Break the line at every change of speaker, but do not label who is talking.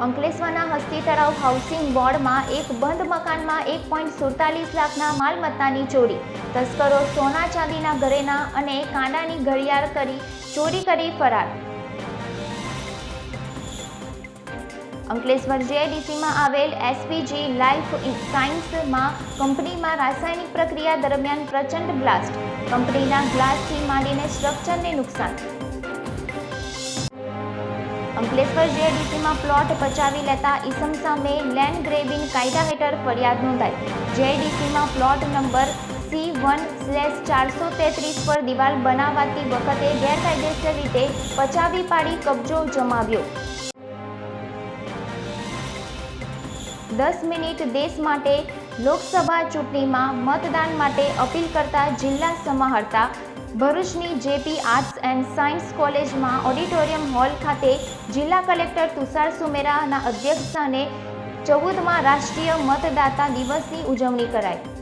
મોતી તળાવ હાઉસિંગ બોર્ડમાં એક બંધ મકાનમાં એક પોઈન્ટ સુડતાલીસ લાખના માલમત્તાની ચોરી. તસ્કરો સોના ચાંદીના ઘરેના અને કાંડાની ઘડિયાળ કરી ચોરી કરી ફરાર. અંકલેશ્વર જેઆઈડીસીમાં આવેલ એસપીજી લાઈફ સાયન્સમાં કંપનીમાં રાસાયણિક પ્રક્રિયા દરમિયાન પ્રચંડ બ્લાસ્ટ. કંપનીના ગ્લાસથી માંડીને સ્ટ્રક્ચરને નુકસાન. અંકલેશ્વર જેઆઈડીસીમાં પ્લોટ પચાવી લેતા ઈસમ સામે લેન્ડ ગ્રેબિંગ કાયદા હેઠળ ફરિયાદ નોંધાઈ. જેઆઈડીસીમાં plot number C one slash ચારસો તેત્રીસ પર દિવાલ બનાવાતી વખતે ગેરકાયદેસર રીતે પચાવી પાડી કબજો જમાવ્યો. દસ મિનિટ દેશ માટે લોકસભા ચૂંટણીમાં મતદાન માટે અપીલ કરતા જિલ્લા સમાહર્તા ભરૂચની જેપી આર્ટ્સ એન્ડ સાયન્સ કોલેજમાં ઓડિટોરિયમ હોલ ખાતે જિલ્લા કલેક્ટર તુષાર સુમેરાના અધ્યક્ષસ્થાને ચૌદમાં રાષ્ટ્રીય મતદાતા દિવસની ઉજવણી કરાઈ.